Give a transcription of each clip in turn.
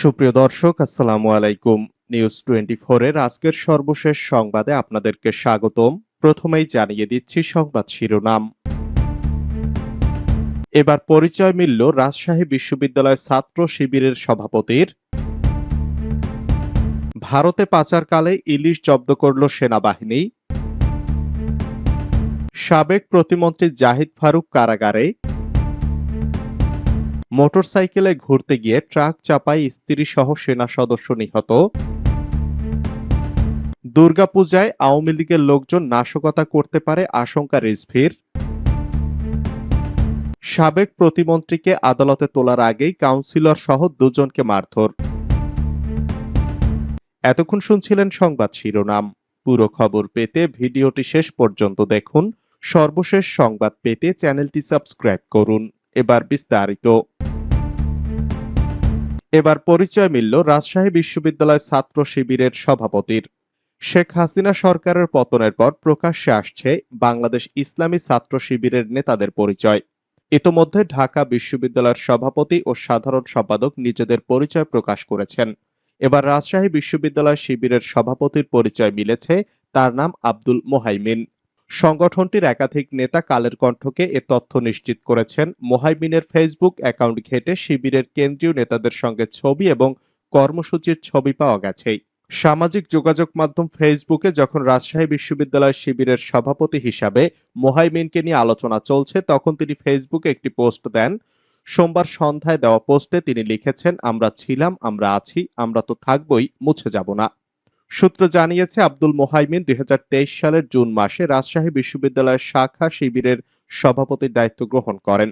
সুপ্রিয় দর্শক, আসসালামু আলাইকুম। নিউজ টোয়েন্টি এর আজকের সর্বশেষ সংবাদে আপনাদেরকে স্বাগতম। প্রথমেই জানিয়ে দিচ্ছি সংবাদ শিরোনাম। এবার পরিচয় মিলল রাজশাহী বিশ্ববিদ্যালয় ছাত্র শিবিরের সভাপতির। ভারতে পাচারকালে ইলিশ জব্দ করল সেনাবাহিনী। সাবেক প্রতিমন্ত্রী জাহিদ ফারুক কারাগারে। মোটরসাইকেলে ঘুরতে গিয়ে ট্রাক চাপায় স্ত্রী সহ সেনা সদস্য নিহত। দুর্গাপূজায় আওয়ামী লীগের লোকজন নাশকতা করতে পারে আশঙ্কা রিজভির। সাবেক প্রতিমন্ত্রীকে আদালতে তোলার আগেই কাউন্সিলর সহ দুজনকে মারধর। এতক্ষণ শুনছিলেন সংবাদ শিরোনাম। পুরো খবর পেতে ভিডিওটি শেষ পর্যন্ত দেখুন। সর্বশেষ সংবাদ পেতে চ্যানেলটি সাবস্ক্রাইব করুন। এবার বিস্তারিত। এবার পরিচয় মিলল রাজশাহী বিশ্ববিদ্যালয় ছাত্র শিবিরের সভাপতির। শেখ হাসিনা সরকারের পতনের পর প্রকাশ্যে আসছে বাংলাদেশ ইসলামী ছাত্র শিবিরের নেতাদের পরিচয়। ইতোমধ্যে ঢাকা বিশ্ববিদ্যালয়ের সভাপতি ও সাধারণ সম্পাদক নিজেদের পরিচয় প্রকাশ করেছেন। এবার রাজশাহী বিশ্ববিদ্যালয় শিবিরের সভাপতির পরিচয় মিলেছে, তার নাম আব্দুল মোহাইমিন। সংগঠনটির একাধিক নেতা কালের কণ্ঠকে এ তথ্য নিশ্চিত করেছেন। মোহাইমিনের ফেসবুক অ্যাকাউন্ট ঘেটে শিবিরের কেন্দ্রীয় নেতাদের সঙ্গে ছবি এবং কর্মসূচির ছবি পাওয়া গেছে সামাজিক যোগাযোগ মাধ্যম ফেসবুকে যখন রাজশাহী বিশ্ববিদ্যালয় শিবিরের সভাপতি হিসাবে মোহাইমিনকে নিয়ে আলোচনা চলছে, তখন তিনি ফেসবুকে একটি পোস্ট দেন। সোমবার সন্ধ্যায় দেওয়া পোস্টে তিনি লিখেছেন, আমরা ছিলাম, আমরা আছি, আমরা তো থাকবই, মুছে যাব না। সূত্র জানিয়েছে, আব্দুল মোহাইমিন দুই হাজার তেইশ সালের জুন মাসে রাজশাহী বিশ্ববিদ্যালয়ের শাখা শিবিরের সভাপতির দায়িত্ব গ্রহণ করেন।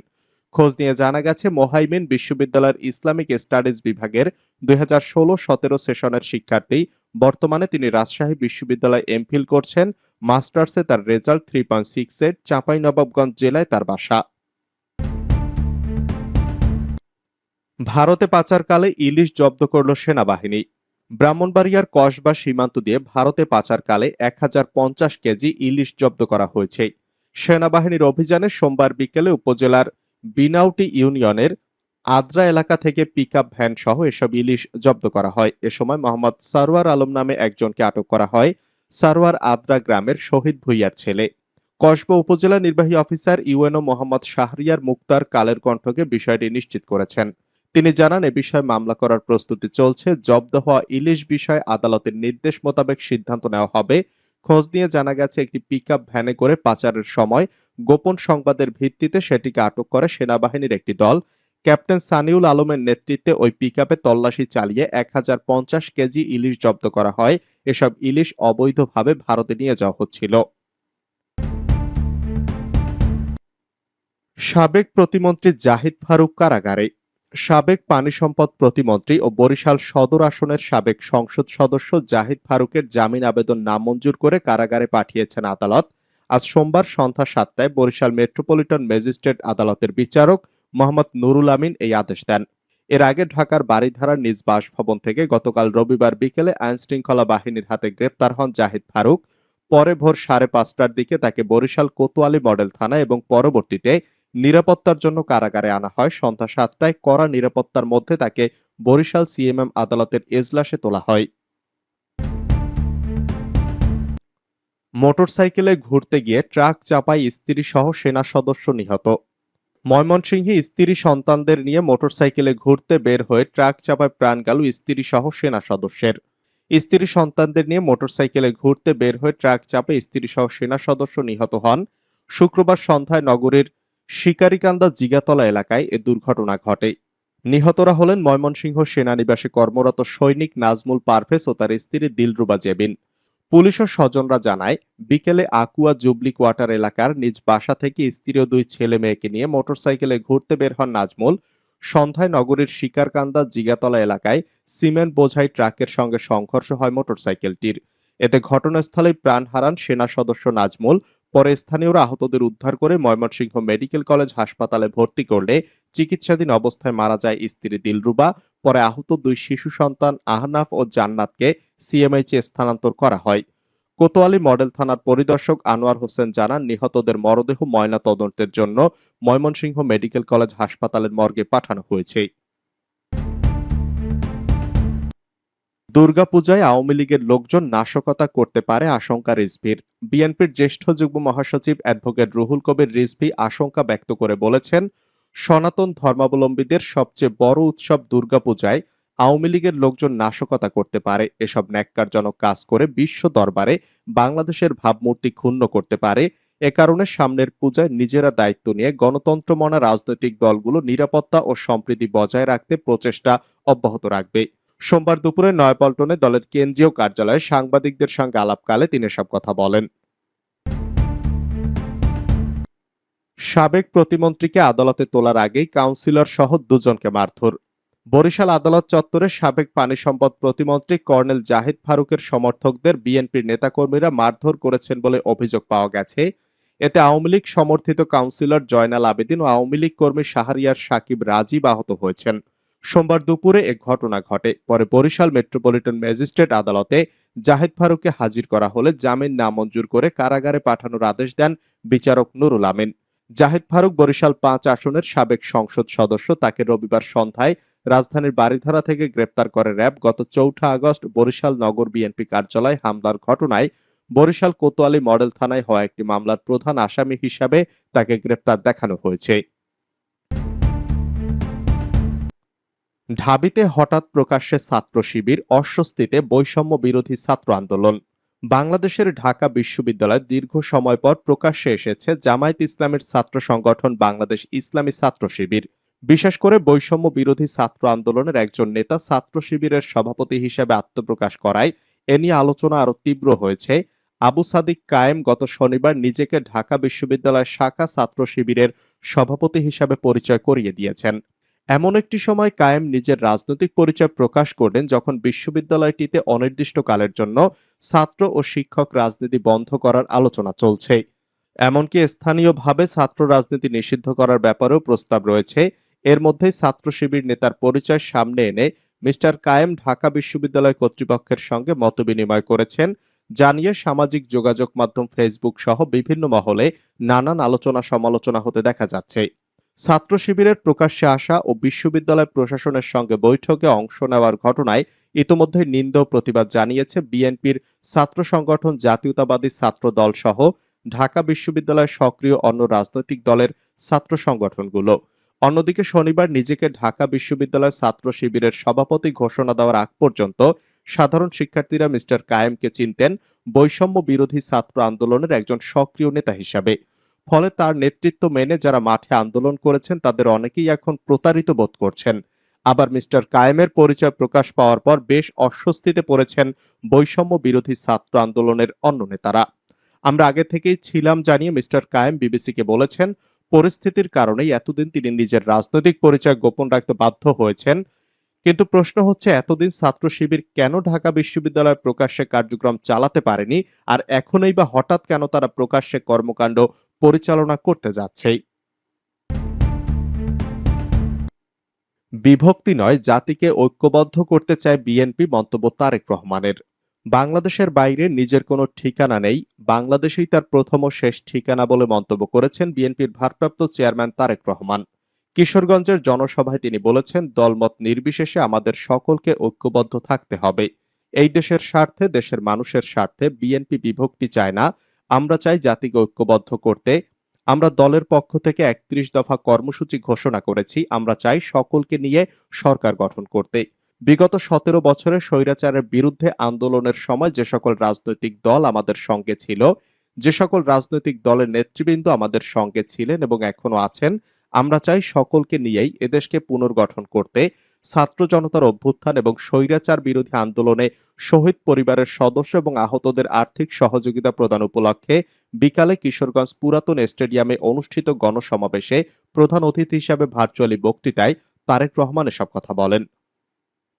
খোঁজ নিয়ে জানা গেছে, মোহাইমিন বিশ্ববিদ্যালয়ের ইসলামিক স্টাডিজ বিভাগের দুই হাজার ষোলো সতেরো সেশনের শিক্ষার্থী। বর্তমানে তিনি রাজশাহী বিশ্ববিদ্যালয়ে এমফিল করছেন। মাস্টার্সে তার রেজাল্ট থ্রি পয়েন্ট সিক্স এর চাঁপাই নবাবগঞ্জ জেলায় তার বাসা। ভারতে পাচারকালে ইলিশ জব্দ করল সেনাবাহিনী। ব্রাহ্মণবাড়িয়ার কসবা সীমান্ত দিয়ে ভারতে পাচারকালে এক হাজার পঞ্চাশ কেজি ইলিশ জব্দ করা হয়েছে। সেনাবাহিনীর অভিযানে সোমবার বিকেলে উপজেলার বিনাউটি ইউনিয়নের আদ্রা এলাকা থেকে পিক আপ ভ্যান সহ এসব ইলিশ জব্দ করা হয়। এ সময় মোহাম্মদ সারওয়ার আলম নামে একজনকে আটক করা হয়। সারওয়ার আদ্রা গ্রামের শহীদ ভুইয়ার ছেলে। কসবা উপজেলা নির্বাহী অফিসার ইউএনও মোহাম্মদ শাহরিয়ার মুক্তার কালের কণ্ঠকে বিষয়টি নিশ্চিত করেছেন। তিনি জানান, এ বিষয়ে মামলা করার প্রস্তুতি চলছে। জব্দ হওয়া ইলিশ বিষয়ে আদালতের নির্দেশ মোতাবেক সিদ্ধান্ত নেওয়া হবে। খোঁজ নিয়ে জানা গেছে, একটি পিকআপ ভ্যানে করে পাচারের সময় গোপন সংবাদের ভিত্তিতে সেটিকে আটক করে সেনাবাহিনীর একটি দল। ক্যাপ্টেন সানিউল আলমের নেতৃত্বে ওই পিকআপে তল্লাশি চালিয়ে এক হাজার পঞ্চাশ কেজি ইলিশ জব্দ করা হয়। এসব ইলিশ অবৈধভাবে ভারতে নিয়ে যাওয়া হচ্ছিল। সাবেক প্রতিমন্ত্রী জাহিদ ফারুক কারাগারে সাবেক পানি সম্পদ প্রতিমন্ত্রী ও বরিশাল সদর আসনের সাবেক সংসদ সদস্য জাহিদ ফারুকের জামিন আবেদন নামঞ্জুর করে কারাগারে পাঠিয়েছেন আদালত। আজ সোমবার সন্ধ্যা সাতটায় বরিশাল মেট্রোপলিটন ম্যাজিস্ট্রেট আদালতের বিচারক মোহাম্মদ নুরুল আমিন এই আদেশ দেন। এর আগে ঢাকার বাড়িধারার নিজ বাসভবন থেকে গতকাল রবিবার বিকেলে আইন শৃঙ্খলা বাহিনীর হাতে গ্রেপ্তার হন জাহিদ ফারুক। পরে ভোর সাড়ে পাঁচটার দিকে তাকে বরিশাল কোতোয়ালি মডেল থানা এবং পরবর্তীতে নিরাপত্তার জন্য কারাগারে আনা হয়। সন্ধ্যা সাতটায় কড়া নিরাপত্তার মধ্যে তাকে বরিশাল সিএমএম আদালতের এজলাসে তোলা হয়। মোটরসাইকেলে ঘুরতে গিয়ে ট্রাক চাপায় স্ত্রী সহ সেনা সদস্য নিহত। ময়মনসিংহে স্ত্রী সন্তানদের নিয়ে মোটরসাইকেলে ঘুরতে বের হয়ে ট্রাক চাপায় প্রাণ গেল স্ত্রী সহ সেনা সদস্যের। স্ত্রী সন্তানদের নিয়ে মোটরসাইকেলে ঘুরতে বের হয়ে ট্রাক চাপে স্ত্রী সহ সেনা সদস্য নিহত হন। শুক্রবার সন্ধ্যায় নগরীর শিকারিকান্দা জিগাতলা এলাকায় এ দুর্ঘটনা ঘটে। নিহতরা হলেন ময়মনসিংহ সেনানিবাসে কর্মরত সৈনিক নাজমুল পারভেজ ও তার স্ত্রী দিলরুবা জেবিন। পুলিশ ও স্বজনরা জানায়, বিকেলে আকুয়া জুবলি কোয়ার্টার এলাকার নিজ বাসা থেকে স্ত্রী ও দুই ছেলে মেয়েকে নিয়ে মোটরসাইকেলে ঘুরতে বের হন নাজমুল। সন্ধ্যায় নগরীর শিকারকান্দা জিগাতলা এলাকায় সিমেন্ট বোঝাই ট্রাকের সঙ্গে সংঘর্ষ হয় মোটরসাইকেলটির। এতে ঘটনাস্থলে প্রাণ হারান সেনা সদস্য নাজমুল। পরে স্থানীয়রা আহতদের উদ্ধার করে ময়মনসিংহ মেডিকেল কলেজ হাসপাতালে ভর্তি করলে চিকিৎসাধীন অবস্থায় মারা যায় স্ত্রী দিলরুবা। পরে আহত দুই শিশু সন্তান আহনাফ ও জান্নাতকে সিএমএইচে স্থানান্তর করা হয়। কোতোয়ালি মডেল থানার পরিদর্শক আনোয়ার হোসেন জানান, নিহতদের মরদেহ ময়না তদন্তের জন্য ময়মনসিংহ মেডিকেল কলেজ হাসপাতালের মর্গে পাঠানো হয়েছে। দুর্গাপূজায় আওয়ামী লীগের লোকজন নাশকতা করতে পারে আশঙ্কা রিজভির। বিএনপির জ্যেষ্ঠ যুগ্ম মহাসচিব অ্যাডভোকেট রুহুল কবির রিজভি আশঙ্কা ব্যক্ত করে বলেছেন, সনাতন ধর্মাবলম্বীদের সবচেয়ে বড় উৎসব দুর্গাপূজায় আওয়ামী লীগের লোকজন নাশকতা করতে পারে। এসব ন্যাক্কারজনক কাজ করে বিশ্ব দরবারে বাংলাদেশের ভাবমূর্তি ক্ষুণ্ণ করতে পারে। এ কারণে সামনের পূজায় নিজেরা দায়িত্ব নিয়ে গণতন্ত্র মনা রাজনৈতিক দলগুলো নিরাপত্তা ও সম্প্রীতি বজায় রাখতে প্রচেষ্টা অব্যাহত রাখবে। সোমবার দুপুরে নয়াপল্টনে দলের কেন্দ্রীয় কার্যালয়ে সাংবাদিকদের সঙ্গে আলাপকালে তিনি সব কথা বলেন। সাবেক প্রতিমন্ত্রীকে আদালতে তোলার আগেই কাউন্সিলর সহ দুজনকে মারধর। বরিশাল আদালত চত্বরে সাবেক পানি সম্পদ প্রতিমন্ত্রী কর্নেল জাহিদ ফারুকের সমর্থকদের বিএনপির নেতাকর্মীরা মারধর করেছেন বলে অভিযোগ পাওয়া গেছে। এতে আওয়ামী লীগ সমর্থিত কাউন্সিলর জয়নাল আবেদিন ও আওয়ামী লীগ কর্মী শাহরিয়ার সাকিব রাজীব আহত হয়েছেন। সোমবার দুপুরে এ ঘটনা ঘটে। পরে বরিশাল মেট্রোপলিটন ম্যাজিস্ট্রেট আদালতে জাহেদ ফারুককে হাজির করা হলে জামিন নামঞ্জুর করে কারাগারে পাঠানোর আদেশ দেন বিচারক নুরুল আমিন। জাহেদ ফারুক বরিশাল পাঁচ আসনের সাবেক সংসদ সদস্য। তাকে রবিবার সন্ধ্যায় রাজধানীর বাড়িধারা থেকে গ্রেপ্তার করে র্যাব গত চৌঠা আগস্ট বরিশাল নগর বিএনপি কার্যালয় হামলার ঘটনায় বরিশাল কোতোয়ালি মডেল থানায় হওয়া একটি মামলার প্রধান আসামি হিসাবে তাকে গ্রেপ্তার দেখানো হয়েছে। ঢাবিতে হঠাৎ প্রকাশ্যে ছাত্র শিবির, অস্বস্তিতে বৈষম্য বিরোধী ছাত্র আন্দোলন। বাংলাদেশের ঢাকা বিশ্ববিদ্যালয় দীর্ঘ সময় পর প্রকাশ্যে এসেছে জামায়াত ইসলামের ছাত্র সংগঠন বাংলাদেশ ইসলামী ছাত্র শিবির। বিশেষ করে বৈষম্য বিরোধী ছাত্র আন্দোলনের একজন নেতা ছাত্র শিবিরের সভাপতি হিসেবে আত্মপ্রকাশ করায় এ নিয়ে আলোচনা আরও তীব্র হয়েছে। আবু সাদিক কায়েম গত শনিবার নিজেকে ঢাকা বিশ্ববিদ্যালয় শাখা ছাত্র শিবিরের সভাপতি হিসাবে পরিচয় করিয়ে দিয়েছেন। এমন একটি সময় কায়েম নিজের রাজনৈতিক পরিচয় প্রকাশ করলেন যখন বিশ্ববিদ্যালয়টিতে অনির্দিষ্টকালের জন্য ছাত্র ও শিক্ষক রাজনীতি বন্ধ করার আলোচনা চলছে। এমনকি স্থানীয়ভাবে ছাত্র রাজনীতি নিষিদ্ধ করার ব্যাপারেও প্রস্তাব রয়েছে। এর মধ্যেই ছাত্র শিবির নেতার পরিচয় সামনে এনে মিস্টার কায়েম ঢাকা বিশ্ববিদ্যালয় কর্তৃপক্ষের সঙ্গে মতবিনিময় করেছেন, জানিয়ে সামাজিক যোগাযোগ মাধ্যম ফেসবুক সহ বিভিন্ন মহলে নানান আলোচনা সমালোচনা হতে দেখা যাচ্ছে। ছাত্র শিবিরের প্রকাশ্যে আসা ও বিশ্ববিদ্যালয় প্রশাসনের সঙ্গে বৈঠকে অংশ নেওয়ার ঘটনায় ইতোমধ্যে নিন্দ প্রতিবাদ জানিয়েছে বিএনপির ছাত্র সংগঠন জাতীয়তাবাদী ছাত্র দল সহ ঢাকা বিশ্ববিদ্যালয়ের সক্রিয় অন্য রাজনৈতিক দলের ছাত্র সংগঠনগুলো। অন্যদিকে শনিবার নিজেকে ঢাকা বিশ্ববিদ্যালয় ছাত্র শিবিরের সভাপতি ঘোষণা দেওয়ার আগ পর্যন্ত সাধারণ শিক্ষার্থীরা মিস্টার কায়েমকে চিনতেন বৈষম্য বিরোধী ছাত্র আন্দোলনের একজন সক্রিয় নেতা হিসাবে। ফলে তার নেতৃত্ব মেনে যারা মাঠে আন্দোলন করেছেন, তাদের অনেকেই এখন প্রতারিত বোধ করছেন। আবার মিস্টার কায়েমের পরিচয় প্রকাশ পাওয়ার পর বেশ অস্বস্তিতে পড়েছেন বৈষম্য বিরোধী ছাত্র আন্দোলনের অন্য নেতারা। আমরা আগে থেকেই ছিলাম জানিয়ে মিস্টার কায়েম বিবিসিকে বলেছেন, পরিস্থিতির কারণেই এতদিন তিনি নিজের রাজনৈতিক পরিচয় গোপন রাখতে বাধ্য হয়েছেন। কিন্তু প্রশ্ন হচ্ছে, এতদিন ছাত্র শিবির কেন ঢাকা বিশ্ববিদ্যালয় প্রকাশ্যে কার্যক্রম চালাতে পারেনি? আর এখনই বা হঠাৎ কেন তারা প্রকাশ্যে কর্মকাণ্ড পরিচালনা করতে যাচ্ছে। বিভক্তি নয়, জাতিকে ঐক্যবদ্ধ করতে চায় বিএনপি মন্তব্য তারেক রহমানের। বাংলাদেশের বাইরে নিজের কোনো ঠিকানা নেই, বাংলাদেশেই তার প্রথম ও শেষ ঠিকানা বলে মন্তব্য করেছেন বিএনপির ভারপ্রাপ্ত চেয়ারম্যান তারেক রহমান। কিশোরগঞ্জের জনসভায় তিনি বলেছেন, দলমত নির্বিশেষে আমাদের সকলকে ঐক্যবদ্ধ থাকতে হবে। এই দেশের স্বার্থে, দেশের মানুষের স্বার্থে বিএনপি বিভক্তি চায় না আমরা চাই জাতিকে ঐক্যবদ্ধ করতে। আমরা দলের পক্ষ থেকে একত্রিশ দফা কর্মসূচি ঘোষণা করেছি। আমরা চাই সকলকে নিয়ে সরকার গঠন করতে। বিগত সতেরো বছরে স্বৈরাচারের বিরুদ্ধে আন্দোলনের সময় যে সকল রাজনৈতিক দল আমাদের সঙ্গে ছিল, যে সকল রাজনৈতিক দলের নেতৃবৃন্দ আমাদের সঙ্গে ছিলেন এবং এখনও আছেন, আমরা চাই সকলকে নিয়েই এদেশকে পুনর্গঠন করতে। ছাত্র জনতার অভ্যুত্থান এবং স্বৈরাচার বিরোধী আন্দোলনে শহীদ পরিবারের সদস্য এবং আহতদের আর্থিক সহযোগিতা প্রদান উপলক্ষে বিকালে কিশোরগঞ্জ পুরাতন স্টেডিয়ামে অনুষ্ঠিত গণসমাবেশে প্রধান অতিথি হিসাবে ভার্চুয়ালি বক্তৃতায় তারেক রহমান এসব কথা বলেন।